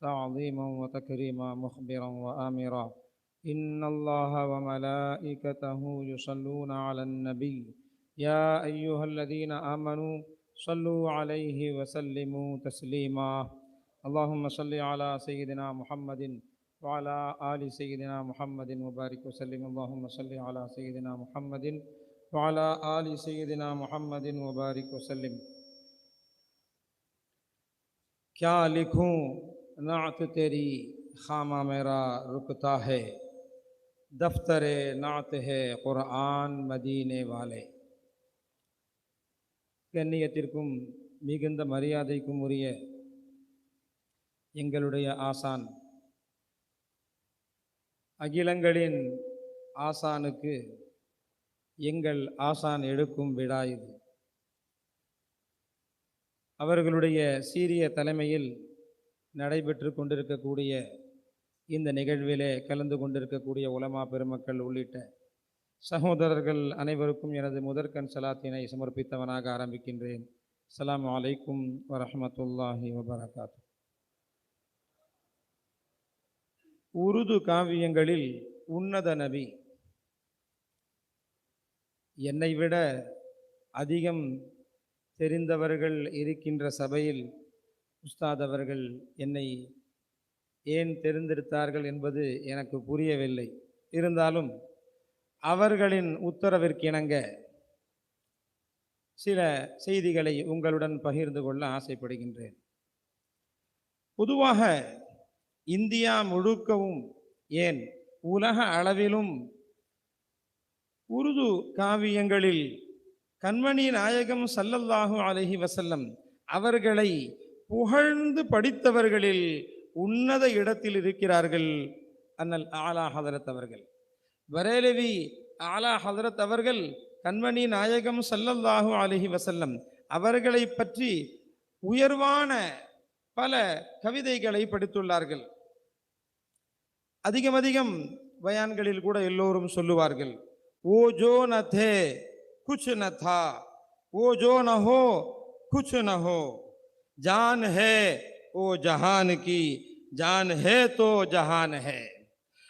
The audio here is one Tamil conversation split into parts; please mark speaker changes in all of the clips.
Speaker 1: تعظيما وتكريما، مخبرا وآمرا. إن الله وملائكته يصلون على النبي. يا أيها الذين آمنوا صلوا عليه وسلموا تسليما. اللهم صل على سيدنا محمد وعلى آل سيدنا محمد وبارك وسلم. اللهم صل على سيدنا محمد وعلى آل سيدنا محمد وبارك وسلم. کیا لکھوں؟ नात तेरी खामा मेरा रुकता है दफ्तर नात है குர்ஆன் மதீனே வாலே கண்ணியத்திற்கும் மிகுந்த மரியாதைக்கும் உரிய எங்களுடைய ஆசான் அகிலங்களின் ஆசானுக்கு எங்கள் ஆசான் எடுக்கும் விழா இது அவர்களுடைய சீரிய தலைமையில் நடைபெற்று கொண்டிருக்கக்கூடிய இந்த நிகழ்விலே கலந்து கொண்டிருக்கக்கூடிய உலமா பெருமக்கள் உள்ளிட்ட சகோதரர்கள் அனைவருக்கும் எனது முதற்கண் சலாத்தினை சமர்ப்பித்தவனாக ஆரம்பிக்கின்றேன். அஸ்ஸலாமு அலைக்கும் வரஹமத்துல்லாஹி வபரகாத்து. உருது காவியங்களில் உன்னத நபி. என்னை விட அதிகம் தெரிந்தவர்கள் இருக்கின்ற சபையில் உஸ்தாத் அவர்கள் என்னை ஏன் தெரிந்தெடுத்தார்கள் என்பது எனக்கு புரியவில்லை. இருந்தாலும் அவர்களின் உத்தரவிற்கிணங்க சில செய்திகளை உங்களுடன் பகிர்ந்து கொள்ள ஆசைப்படுகின்றேன். பொதுவாக இந்தியா முழுக்கவும் ஏன் உலக அளவிலும் உருது காவியங்களில் கண்மணி நாயகம் சல்லல்லாஹு அலஹி வசல்லம் அவர்களை புகழ்ந்து படித்தவர்களில் உன்னத இடத்தில் இருக்கிறார்கள் அண்ணல் ஆலா ஹதரத் அவர்கள். வரையலவி ஆலா ஹதரத் அவர்கள் கண்மணி நாயகம் சல்லல்லாஹு அலஹி வசல்லம் அவர்களை பற்றி உயர்வான பல கவிதைகளை படித்துள்ளார்கள். அதிகம் அதிகம் பயான்களில் கூட எல்லோரும் சொல்லுவார்கள் ஓ ஜோ ந தே குச் ந தா ஓ ஜோ ந குச் ந जान है वो जहान की जान है तो जहान है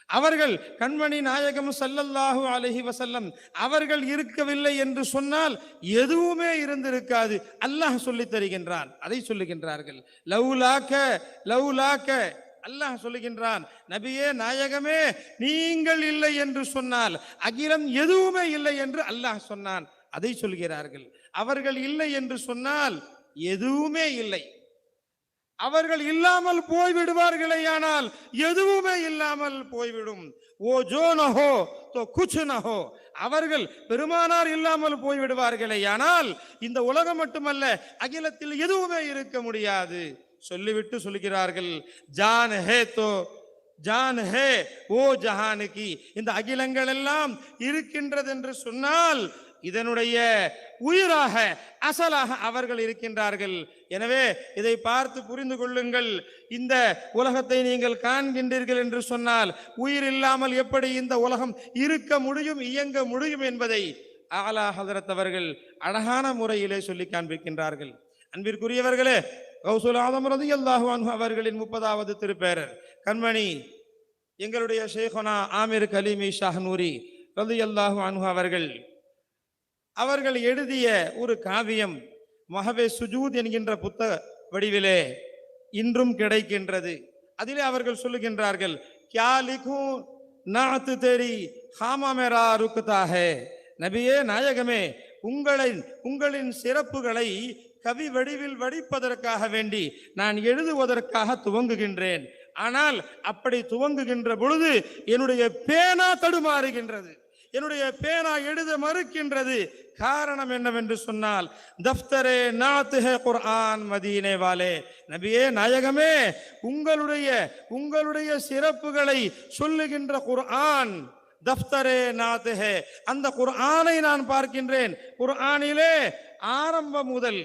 Speaker 1: அவர்கள் கண்மணி நாயகம் சல்லல்லாஹு அலஹி வசல்லம் அவர்கள் இருக்கவில்லை என்று சொன்னால் எதுவுமே இருந்திருக்காது அல்லாஹ் சொல்லி தருகின்றான் அதை சொல்லுகின்றார்கள் லவ்லாக்க லவ்லாக்க அல்லாஹ் சொல்லுகின்றான் நபியே நாயகமே நீங்கள் இல்லை என்று சொன்னால் அகிலம் எதுவுமே இல்லை என்று அல்லாஹ் சொன்னான் அதை சொல்கிறார்கள் அவர்கள் இல்லை என்று சொன்னால் எதுவுமே இல்லை. அவர்கள் இல்லாமல் போய்விடுவார்களே ஆனால் எதுவுமே இல்லாமல் போய்விடும். ஓ ஜோ நஹோ தோ குச்சு நஹோ. அவர்கள் பெருமானார் இல்லாமல் போய்விடுவார்களே ஆனால் இந்த உலகம் மட்டுமல்ல அகிலத்தில் எதுவுமே இருக்க முடியாது. சொல்லிவிட்டு சொல்கிறார்கள் ஜான் ஹே தோ ஜான் ஹே ஓ ஜஹானுக்கு. இந்த அகிலங்கள் எல்லாம் இருக்கின்றது என்று சொன்னால் இதனுடைய உயிராக அசலாக அவர்கள் இருக்கின்றார்கள். எனவே இதை பார்த்து புரிந்து கொள்ளுங்கள். இந்த உலகத்தை நீங்கள் காண்கின்றீர்கள் என்று சொன்னால் உயிர் இல்லாமல் எப்படி இந்த உலகம் இருக்க முடியும் இயங்க முடியும் என்பதை ஆலா ஹதரத் அவர்கள் அழகான முறையிலே சொல்லி காண்பிக்கின்றார்கள். அன்பிற்குரியவர்களே கௌசுல் ஆதம் ரதி அல்லாஹு அவர்களின் முப்பதாவது திருப்பேரர் கண்மணி எங்களுடைய ஷேഖனா ஆமீர் கலீமி ஷாஹ்னூரி ரதி அல்லாஹு அன்ஹு அவர்கள் அவர்கள் எழுதிய ஒரு காவியம் மகவே சுஜூத் என்கின்ற புத்த வடிவிலே இன்றும் கிடைக்கின்றது. அதிலே அவர்கள் சொல்லுகின்றார்கள் கியா லிகு நாத்து தெரி ஹாமாமேரா ருக்குதாக நபியே நாயகமே உங்களை உங்களின் சிறப்புகளை கவி வடிவில் வடிப்பதற்காக வேண்டி நான் எழுதுவதற்காக துவங்குகின்றேன். ஆனால் அப்படி துவங்குகின்ற பொழுது என்னுடைய பேனா தடுமாறுகின்றது. என்னுடைய பேனா எழுத மறுக்கின்றது. காரணம் என்னவென்று சொன்னால் தஃப்தரே நாத்துஹே குர்ஆன் மதீனே வாலே நபியே நாயகமே உங்களுடைய உங்களுடைய சிறப்புகளை சொல்லுகின்ற குர்ஆன் தஃப்தரே நாத்துஹே. அந்த குர்ஆனை நான் பார்க்கின்றேன். குர்ஆனிலே ஆரம்பம் முதல்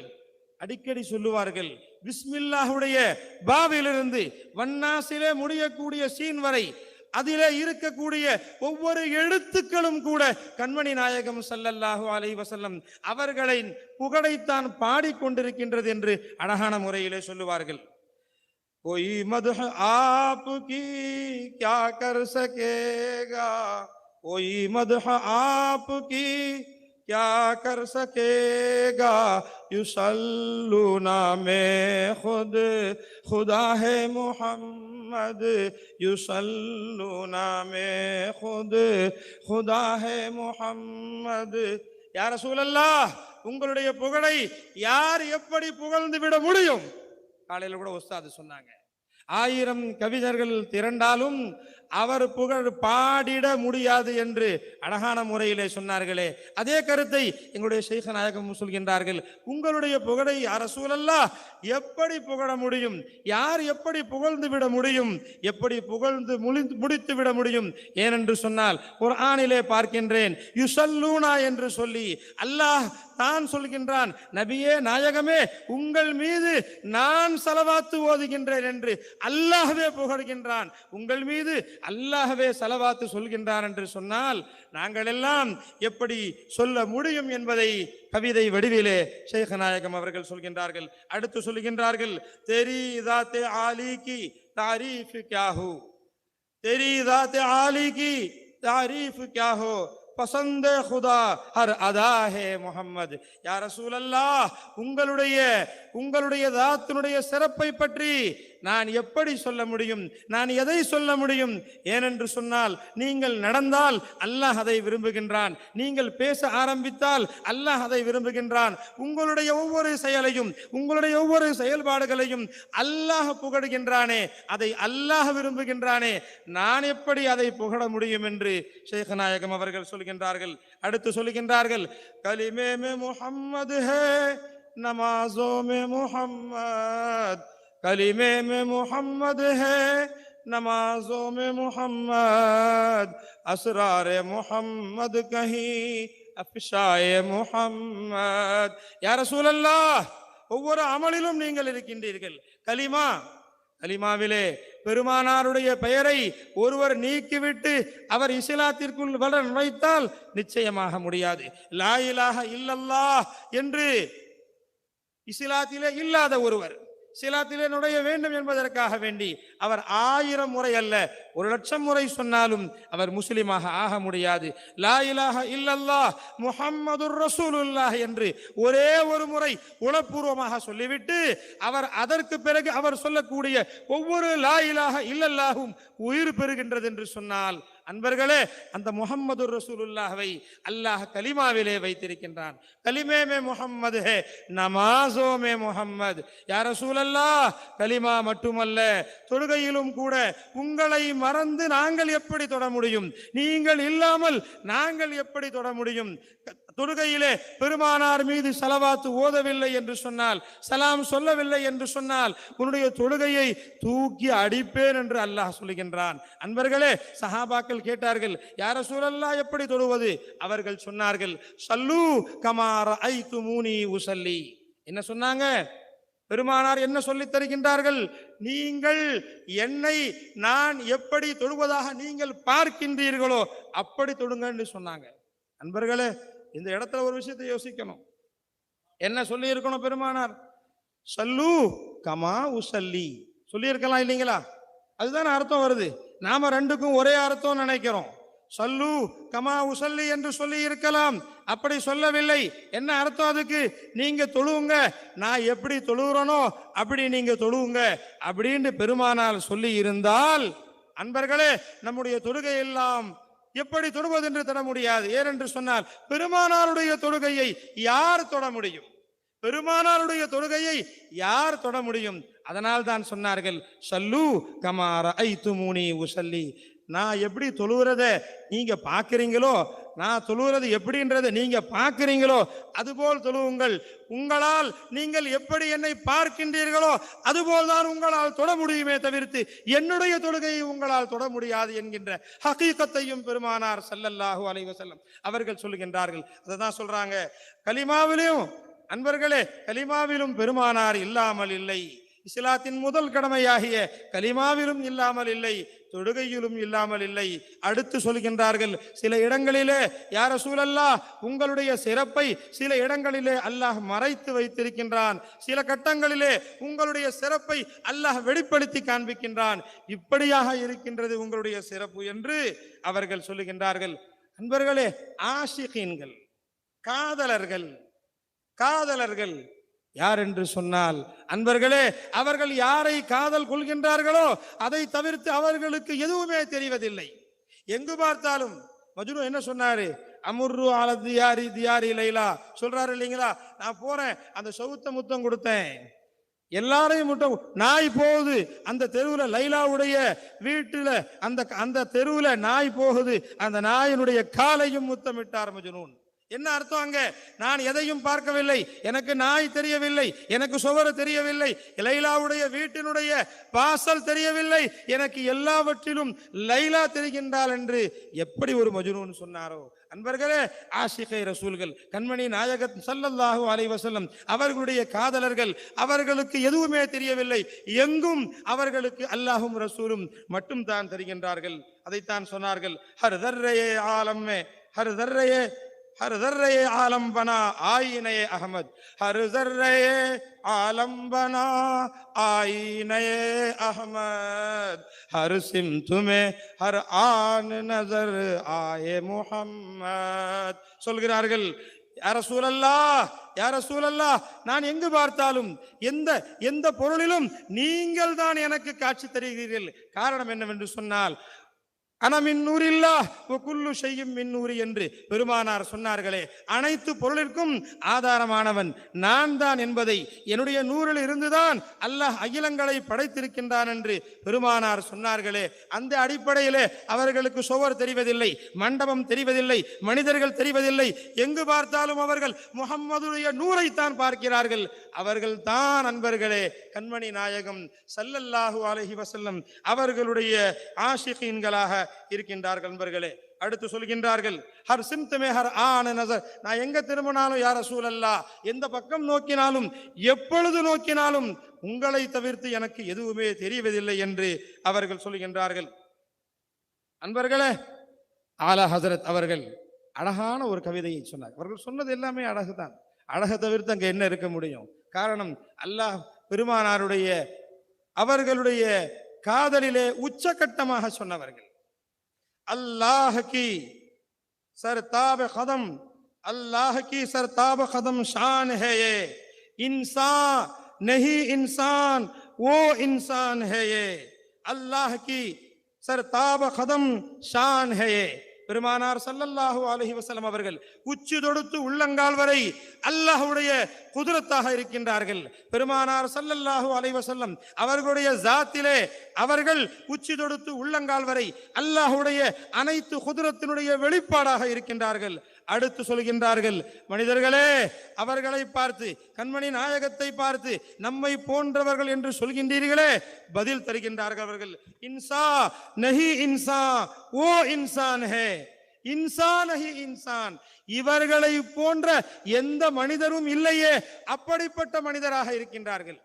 Speaker 1: அடிக்கடி சொல்லுவார்கள் பிஸ்மில்லாஹுடைய பாவிலிருந்து வண்ணாசிலே முடியக்கூடிய சீன் வரை அதிலே இருக்கக்கூடிய ஒவ்வொரு எழுத்துக்களும் கூட கண்மணி நாயகம் ஸல்லல்லாஹு அலைஹி வஸல்லம் அவர்களை புகழைத்தான் பாடிக்கொண்டிருக்கின்றது என்று அழகான முறையிலே சொல்லுவார்கள் कोई मदह आपकी क्या कर सकेगा कोई मदह आपकी क्या कर सकेगा युसल्लूना में खुद खुदा है मोहम्मद محمد یسلو نام خود خدا ہے محمد யார் சூழல்லா உங்களுடைய புகழை யார் எப்படி புகழ்ந்து விட முடியும்? காலையில் கூட உஸ்தாது சொன்னாங்க ஆயிரம் கவிஞர்கள் திரண்டாலும் அவர் புகழ் பாடிட முடியாது என்று அழகான முறையிலே சொன்னார்களே. அதே கருத்தை எங்களுடைய ஷேக நாயகம் சொல்கின்றார்கள். உங்களுடைய புகழை அரசூலல்லா எப்படி புகழ முடியும்? யார் எப்படி புகழ்ந்து விட முடியும்? எப்படி புகழ்ந்து முழிந்து முடித்து விட முடியும்? ஏனென்று சொன்னால் குர்ஆனிலே பார்க்கின்றேன் யுசல்லூனா என்று சொல்லி அல்லாஹ் தான் சொல்கின்றான் நபியே நாயகமே உங்கள் மீது நான் செலவாத்து ஓதுகின்றேன் என்று அல்லாஹவே புகழ்கின்றான். உங்கள் மீது அல்லாஹவே செலவாத்து சொல்கின்றான் என்று சொன்னால் நாங்கள் எல்லாம் எப்படி சொல்ல முடியும் என்பதை கவிதை வடிவிலே ஷேகநாயகம் அவர்கள் சொல்கின்றார்கள். அடுத்து சொல்கின்றார்கள் தெரிதாத்தே ஆலிக்கு தாரீஃப் கியாஹூ? தெரிதாத்தே ஆலிக்கு தாரீஃப் கியாஹோ? பசந்த ஹுதா ஹர் அதா ஹே முஹம்மது. யா ரசூல் அல்லாஹ் உங்களுடைய உங்களுடைய தாத்தினுடைய சிறப்பை பற்றி நான் எப்படி சொல்ல முடியும்? நான் எதை சொல்ல முடியும்? ஏனென்று சொன்னால் நீங்கள் நடந்தால் அல்லாஹ் அதை விரும்புகின்றான். நீங்கள் பேச ஆரம்பித்தால் அல்லாஹ் அதை விரும்புகின்றான். உங்களுடைய ஒவ்வொரு செயலையும் உங்களுடைய ஒவ்வொரு செயல்பாடுகளையும் அல்லாஹ் புகழ்கின்றானே அதை அல்லாஹ் விரும்புகின்றானே. நான் எப்படி அதை புகழ முடியும் என்று சேகநாயகம் அவர்கள் சொல்கின்றார்கள். அடுத்து சொல்கின்றார்கள் கலிமே மே முஹம்மது ஹே நமாசோ மே முஹம்மத். कलीमे में मोहम्मद है नमाजों में मोहम्मद असरार मोहम्मद कहीं अफशाए मोहम्मद या रसूल अल्लाह ஒவ்வொரு அமலிலும் நீங்கள் இருக்கின்றீர்கள் கலிமா கலிமாவிலே பெருமானாருடைய பெயரை ஒருவர் நீக்கிவிட்டு அவர் இஸ்லாத்திற்குள் வளர நுழைத்தால் நிச்சயமாக முடியாது லா இலாஹ இல்லல்லாஹ் என்று இஸ்லாத்திலே இல்லாத ஒருவர் சிலாத்திலே நுழைய வேண்டும் என்பதற்காக வேண்டி அவர் ஆயிரம் முறை அல்ல ஒரு லட்சம் முறை சொன்னாலும் அவர் முஸ்லிமாக ஆக முடியாது. லா இலாக இல்லல்லாஹ் முஹம்மது ரசூலுல்லாஹ் என்று ஒரே ஒரு முறை உளப்பூர்வமாக சொல்லிவிட்டு அவர் அதற்கு பிறகு அவர் சொல்லக்கூடிய ஒவ்வொரு லா இலாக இல்லல்லாஹும் உயிர் பெறுகின்றது என்று சொன்னால் அன்பர்களே அந்த முகம்மது ரசூலுல்லாஹவை அல்லாஹ் கலிமாவிலே வைத்திருக்கின்றான். கலிமே மே முஹம்மது ஹே நமாசோமே மே முஹம்மது. யார் ரசூலல்லாஹ் கலிமா மட்டுமல்ல தொழுகையிலும் கூட உங்களை மறந்து நாங்கள் எப்படி தொட முடியும்? நீங்கள் இல்லாமல் நாங்கள் எப்படி தொட முடியும்? தொழுகையிலே பெருமானார் மீது செலவாத்து ஓதவில்லை என்று சொன்னால் சலாம் சொல்லவில்லை என்று சொன்னால் உன்னுடைய தொழுகையை தூக்கி அடிப்பேன் என்று அல்லாஹ் சொல்லுகின்றான். அன்பர்களே சஹாபாக்கள் கேட்டார்கள் யார சூழல்லா எப்படி தொழுவது? அவர்கள் சொன்னார்கள் சல்லு கமார ஐ துமூனி உசல்லி. என்ன சொன்னாங்க? பெருமானார் என்ன சொல்லித் தருகின்றார்கள்? நீங்கள் என்னை நான் எப்படி தொழுவதாக நீங்கள் பார்க்கின்றீர்களோ அப்படி தொடுங்கன்னு சொன்னாங்க. அன்பர்களே இந்த இடத்துல ஒரு விஷயத்தை யோசிக்கணும். என்ன சொல்லி இருக்கணும் பெருமானார்? சல்லு கமா உசல்லி. சொல்லியிருக்கலாம் இல்லைங்களா? அதுதானே அர்த்தம் வருது. நாம ரெண்டுக்கும் ஒரே அர்த்தம் நினைக்கிறோம். சல்லு கமா உசல்லி என்று சொல்லி இருக்கலாம் அப்படி சொல்லவில்லை. என்ன அர்த்தம் அதுக்கு? நீங்க தொழுவுங்க. நான் எப்படி தொழுகிறனோ அப்படி நீங்க தொழுவுங்க. அப்படின்னு பெருமானால் சொல்லி இருந்தால் அன்பர்களே நம்முடைய தொழுகை எல்லாம் எப்படி தொடுவது என்று தொட முடியாது. ஏனென்று சொன்னால் பெருமானாருடைய தொழுகையை யார் தொட முடியும்? பெருமானாருடைய தொழுகையை யார் தொட முடியும்? அதனால் தான் சொன்னார்கள் சல்லு கமார ஐ துமுனி உசல்லி. நான் எப்படி தொழுகிறத நீங்க பார்க்குறீங்களோ நான் தொழுகிறது எப்படின்றத நீங்க பார்க்குறீங்களோ அதுபோல் தொழுவுங்கள். உங்களால் நீங்கள் எப்படி என்னை பார்க்கின்றீர்களோ அதுபோல் தான் உங்களால் தொட முடியுமே தவிர்த்து என்னுடைய தொழுகையை உங்களால் தொட முடியாது என்கின்ற ஹகீகத்தையும் பெருமானார் ஸல்லல்லாஹு அலைவசல்லம் அவர்கள் சொல்லுகின்றார்கள் அதை தான் சொல்றாங்க. கலிமாவிலும் அன்பர்களே கலிமாவிலும் பெருமானார் இல்லாமல் இல்லை. இஸ்லாத்தின் முதல் கடமையாகிய கலிமாவிலும் இல்லாமல் இல்லை தொடுகையிலும் இல்லாமல் இல்லை. அடுத்து சொல்கின்றார்கள் சில இடங்களிலே யார சூழல்லா உங்களுடைய சிறப்பை சில இடங்களிலே அல்லாஹ் மறைத்து வைத்திருக்கின்றான். சில கட்டங்களிலே உங்களுடைய சிறப்பை அல்லாஹ் வெளிப்படுத்தி காண்பிக்கின்றான். இப்படியாக இருக்கின்றது உங்களுடைய சிறப்பு என்று அவர்கள் சொல்லுகின்றார்கள். அன்பர்களே ஆஷிகீன்கள் காதலர்கள் காதலர்கள் யார் என்று சொன்னால் அன்பர்களே அவர்கள் யாரை காதல் கொள்கின்றார்களோ அதை தவிர்த்து அவர்களுக்கு எதுவுமே தெரிவதில்லை. எங்கு பார்த்தாலும் மஜ்னு என்ன சொன்னாரு? அமுர்ரு ஆல தியாரி தியாரி லைலா. சொல்றாரு இல்லைங்களா? நான் போறேன் அந்த சவுத்த முத்தம் கொடுத்தேன். எல்லாரையும் முட்டம் நாய் போகுது அந்த தெருவில் லைலாவுடைய வீட்டில் அந்த அந்த தெருவில் நாய் போகுது அந்த நாயினுடைய காலையும் முத்தமிட்டார் மஜ்னூன். என்ன அர்த்தம் அங்க? நான் எதையும் பார்க்கவில்லை. எனக்கு நாய் தெரியவில்லை. எனக்கு சுவர் தெரியவில்லை. லைலாவுடைய வீட்டினுடைய பாசல் தெரியவில்லை. எனக்கு எல்லாவற்றிலும் லைலா தெரிகின்றாள் என்று எப்படி ஒரு மஜ்னூன் சொன்னாரோ? அன்பர்களே ஆஷிகை ரசூல்கள் கண்மணி நாயகத் சல்லல்லாஹூ அலைவசல்லம் அவர்களுடைய காதலர்கள் அவர்களுக்கு எதுவுமே தெரியவில்லை. எங்கும் அவர்களுக்கு அல்லாஹும் ரசூலும் மட்டும் தான் தெரிகின்றார்கள். அதைத்தான் சொன்னார்கள் ஹர் தர்ரையே ஆலம்மே ஹர் தர்ரையே ஹர் ஜர்ரே ஆலம்பனா ஆயினையே அகமது ஹர் ஆலம்பனா ஆயினயே அகமது ஹரு சிம் துமே ஹர் ஆன் நசர் ஆயே முஹம்மத் சொல்கிறார்கள் யார சூழல்லா யார சூழல்லா நான் எங்கு பார்த்தாலும் எந்த எந்த பொருளிலும் நீங்கள் தான் எனக்கு காட்சி தருகிறீர்கள். காரணம் என்னவென்று சொன்னால் ஆனா மின்னூரில்லா குல்லு செய்யும் மின்னூரி என்று பெருமானார் சொன்னார்களே. அனைத்து பொருளிற்கும் ஆதாரமானவன் நான் தான் என்பதை என்னுடைய நூறில் இருந்துதான் அல்லாஹ் அகிலங்களை படைத்திருக்கின்றான் என்று பெருமானார் சொன்னார்களே. அந்த அடிப்படையிலே அவர்களுக்கு சுவர் தெரிவதில்லை மண்டபம் தெரிவதில்லை மனிதர்கள் தெரிவதில்லை. எங்கு பார்த்தாலும் அவர்கள் முகம்மதுடைய நூறைத்தான் பார்க்கிறார்கள். அவர்கள் தான் அன்பர்களே கண்மணி நாயகம் சல்லல்லாஹு அலஹி வசல்லம் அவர்களுடைய ஆஷிகீன்களாக இருக்கின்றார்கள் நண்பர்களே. அடுத்து சொல்கின்றார்கள் ஹர் சிம்தமே ஹர் ஆன நசர். நான் எங்க திரும்பினாலும் யார சூழல்லா எந்த பக்கம் நோக்கினாலும் எப்பொழுது நோக்கினாலும் உங்களை தவிர்த்து எனக்கு எதுவுமே தெரியவதில்லை என்று அவர்கள் சொல்கின்றார்கள். அன்பர்களே ஆலா ஹசரத் அவர்கள் அழகான ஒரு கவிதையை சொன்னார். அவர்கள் சொன்னது எல்லாமே அழகு தான் அழகை தவிர்த்து அங்க என்ன இருக்க முடியும்? காரணம் அல்லாஹ் பெருமானாருடைய அவர்களுடைய காதலிலே உச்சகட்டமாக சொன்னவர்கள். اللہ کی سرتاب قدم، اللہ کی سرتاب قدم شان ہے یہ۔ انسان، نہیں انسان، وہ انسان ہے یہ۔ اللہ کی سرتاب قدم شان ہے یہ۔ பெருமானார் சல்லல்லாஹு அலஹி வசலம் அவர்கள் உச்சி தொடுத்து உள்ளங்கால் வரை அல்லாஹுடைய குதிரத்தாக இருக்கின்றார்கள். பெருமானார் சல்லல்லாஹு அலஹி வசல்லம் அவர்களுடைய ஜாத்திலே அவர்கள் உச்சி தொடுத்து உள்ளங்கால் வரை அல்லாஹுடைய அனைத்து குதிரத்தினுடைய வெளிப்பாடாக இருக்கின்றார்கள். அடுத்து சொல்கின்றார்கள் மனிதர்களே அவர்களை பார்த்து கண்மணி நாயகத்தை பார்த்து நம்மை போன்றவர்கள் என்று சொல்கின்றீர்களே? பதில் தருகின்றார்கள் அவர்கள் இன்சா நஹி இன்சா ஓ இன்சான் ஹே இன்சான் நஹி இன்சான் இவர்களை போன்ற எந்த மனிதரும் இல்லையே அப்படிப்பட்ட மனிதராக இருக்கின்றார்கள்.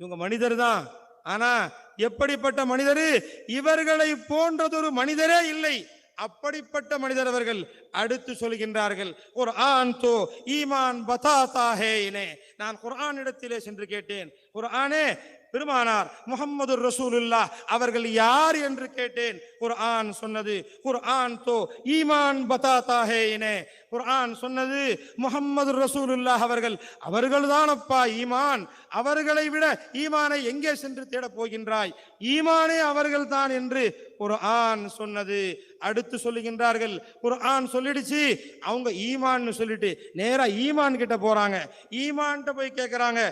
Speaker 1: இவங்க மனிதர் தான் ஆனா எப்படிப்பட்ட மனிதரு? இவர்களை போன்றதொரு மனிதரே இல்லை. அப்படிப்பட்ட மனிதர் அவர்கள் அடுத்து சொல்கின்றார்கள் ஒரு ஆன் தோ ஈமான் பதாதா இனே நான் குர்ஆன் இடத்திலே சென்று கேட்டேன். குர்ஆனே பெருமானார் முகம்மது ரசூலுல்லா அவர்கள் யார் என்று கேட்டேன். ஒரு ஆண் சொன்னது குர்ஆன் தோ ஈமான் பதாத்தாஹேனே ஒரு ஆண் குர்ஆன் சொன்னது முகம்மது ரசூலுல்லா அவர்கள் அவர்கள்தான் அப்பா ஈமான். அவர்களை விட ஈமானை எங்கே சென்று தேடப் போகின்றாய்? ஈமானே அவர்கள்தான் என்று ஒரு ஆண் சொன்னது. அடுத்து சொல்லுகின்றார்கள் ஒரு ஆண் சொல்லிடுச்சு. அவங்க ஈமான்னு சொல்லிட்டு நேராக ஈமான் கிட்ட போறாங்க. ஈமான்கிட்ட போய் கேட்கிறாங்க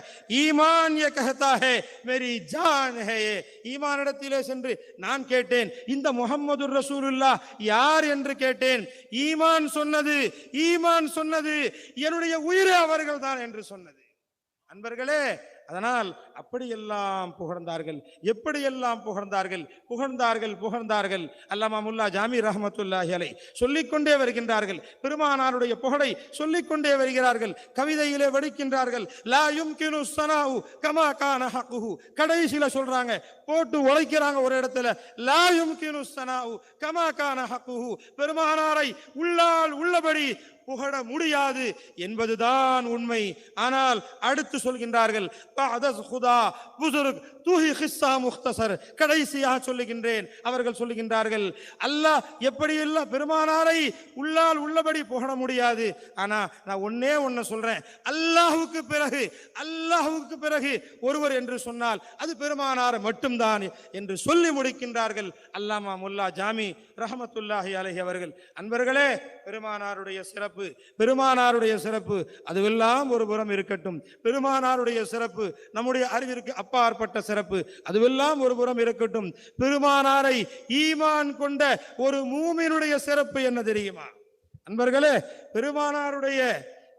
Speaker 1: ஈமான் ஏ கஹத்தா ஹே மேரி ஜான் ஹே ஈமான் இடத்திலே சென்று நான் கேட்டேன் இந்த முகமது ரசூலுல்லா யார் என்று கேட்டேன். ஈமான் சொன்னது ஈமான் சொன்னது என்னுடைய உயிரே அவர்கள் தான் என்று சொன்னது. அன்பர்களே அதனால் அப்படியெல்லாம் புகழ்ந்தார்கள். எப்படியெல்லாம் புகழ்ந்தார்கள்? புகழ்ந்தார்கள் புகழ்ந்தார்கள். அல்லாமா முல்லா ஜாமி ரஹமத்துல்லாஹி அலை சொல்லிக்கொண்டே வருகின்றார்கள். பெருமானாருடைய புகழை சொல்லிக்கொண்டே வருகிறார்கள். கவிதையிலே வடிக்கின்றார்கள். லா யும்கினு சனாவு கமா கான ஹக்குஹு. கடைசியில் சொல்றாங்க போட்டு உழைக்கிறாங்க ஒரு இடத்துல. லாயும் கினு ஸனாஉ கமா ஹக்குஹு. பெருமானாரை உள்ளால் உள்ளபடி புகழ முடியாது என்பதுதான் உண்மை. ஆனால் அடுத்து சொல்கின்றார்கள் புசுருக் தூஹி ஹிஸ்ஸா முக்தசர் கடைசியாக சொல்லுகின்றேன் அவர்கள் சொல்லுகின்றார்கள் அல்லாஹ் எப்படியெல்லாம் பெருமானாரை உள்ளால் உள்ளபடி புகழ முடியாது. ஆனா நான் ஒன்னே ஒன்னு சொல்றேன் அல்லாஹுக்கு பிறகு அல்லாஹுக்கு பிறகு ஒருவர் என்று சொன்னால் அது பெருமானார் மட்டும்தான் என்று சொல்லி முடிக்கின்றார்கள் அல்லாமா முல்லா ஜாமி ரஹமத்துல்லாஹி அலஹி அவர்கள். அன்பர்களே பெருமானாருடைய சிறப்பு பெருமானாருடைய சிறப்பு அதுவெல்லாம் ஒரு புறம் இருக்கட்டும். பெருமானாருடைய சிறப்பு நம்முடைய அறிவிற்கு அப்பாற்பட்ட சிறப்பு அதுவெல்லாம் ஒரு புறம் இருக்கட்டும். பெருமானாரை ஈமான் கொண்ட ஒரு மூமினுடைய சிறப்பு என்ன தெரியுமா? அன்பர்களே பெருமானாருடைய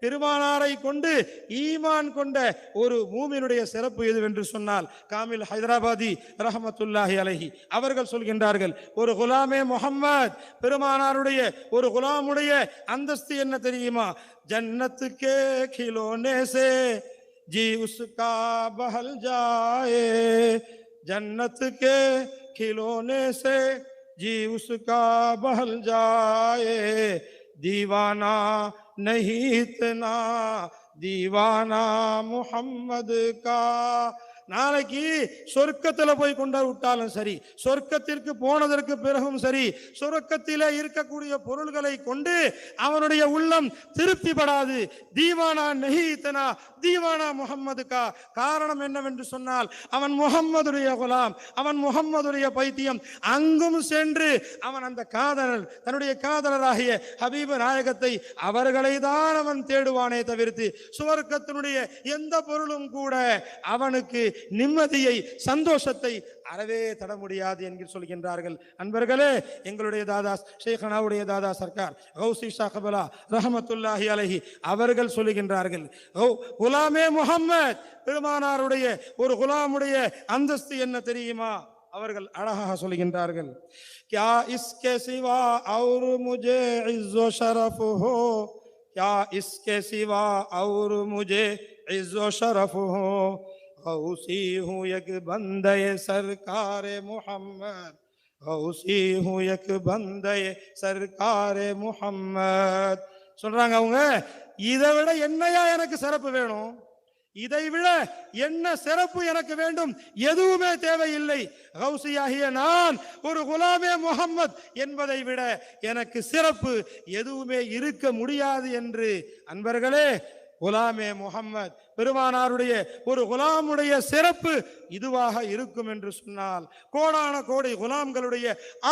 Speaker 1: பெருமானாரை கொண்டு ஈமான் கொண்ட ஒரு மூமினுடைய சிறப்பு எதுவென்று சொன்னால் காமில் ஹைதராபாதி ரஹமத்துல்லாஹி அலைஹி அவர்கள் சொல்கின்றார்கள் ஒரு குலாமே முஹம்மத் பெருமானாருடைய ஒரு குலாமுடைய அந்தஸ்து என்ன தெரியுமா ஜன்னத்துக்கே खिलौने से जी उसका बहल जाए जन्नत के खिलौने से जी उसका बहल जाए दीवाना نہیں اتنا دیوانہ محمد کا நாளைக்கு சொர்க்கத்தில் போய் கொண்டு விட்டாலும் சரி சொர்க்கத்திற்கு போனதற்கு பிறகும் சரி சொர்க்கத்திலே இருக்கக்கூடிய பொருள்களை கொண்டு அவனுடைய உள்ளம் திருப்திப்படாது. தீவானா நெஹித்தனா தீவானா முகம்மதுக்கா காரணம் என்னவென்று சொன்னால் அவன் முகம்மதுடைய குலாம் அவன் முகம்மதுடைய பைத்தியம். அங்கும் சென்று அவன் அந்த காதலர் தன்னுடைய காதலராகிய ஹபீபு நாயகத்தை அவர்களை தான் அவன் தேடுவானே தவிர்த்து சுவர்க்கத்தினுடைய எந்த பொருளும் கூட அவனுக்கு நிம்மதியை சந்தோஷத்தை அறவே தட முடியாது என்று சொல்கின்றார்கள். அன்பர்களே எங்களுடைய தாதா ஷேഖனாவுடைய தாதா சர்க்கார் ஹவுசி ஷாஹபலா ரஹமத்துல்லாஹி அலஹி அவர்கள் சொல்லுகின்றார்கள் குலாமே முகம்மது பெருமானாருடைய ஒரு குலாமுடைய அந்தஸ்து என்ன தெரியுமா? அவர்கள் அழகாக சொல்கின்றார்கள். கியா இஸ்கே சிவா அவுரு முஜே இஸ்ஸோ ஷரஃப் ஹோ கியா இஸ்கே சிவா அவுரு முஜே இஸ்ஸோ ஷரஃபு ஹோ गौसी हूँ एक बंदे सरकार मोहम्मद गौसी हूँ एक बंदे सरकार मोहम्मद சொல்றாங்க அவங்க இதை விட என்னையா எனக்கு சிறப்பு வேணும் இதை விட என்ன சிறப்பு எனக்கு வேண்டும் எதுவுமே தேவையில்லை கௌசியாகிய நான் ஒரு குலாமே முகம்மது என்பதை விட எனக்கு சிறப்பு எதுவுமே இருக்க முடியாது என்று அன்பர்களே குலாமே முகம்மது பெருமானாருடைய ஒரு குலாமுடைய சிறப்பு இதுவாக இருக்கும் என்று சொன்னால் கோடான கோடி குலாம்களுடைய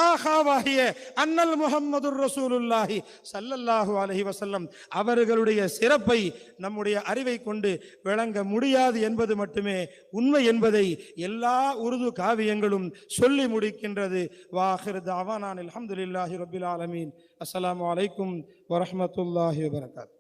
Speaker 1: ஆகாவாகிய அன்னல் முகம்மது ரசூலுல்லாஹி சல்லல்லாஹு அலஹி வசல்லம் அவர்களுடைய சிறப்பை நம்முடைய அறிவை கொண்டு விளங்க முடியாது என்பது மட்டுமே உண்மை என்பதை எல்லா உருது காவியங்களும் சொல்லி முடிக்கின்றது. வாஹிர் தாவானான் அலமதுல்லாஹி ரபில் ஆலமீன். அஸ்ஸலாமு அலைக்கும் வரமத்துல்லாஹி வரகாத்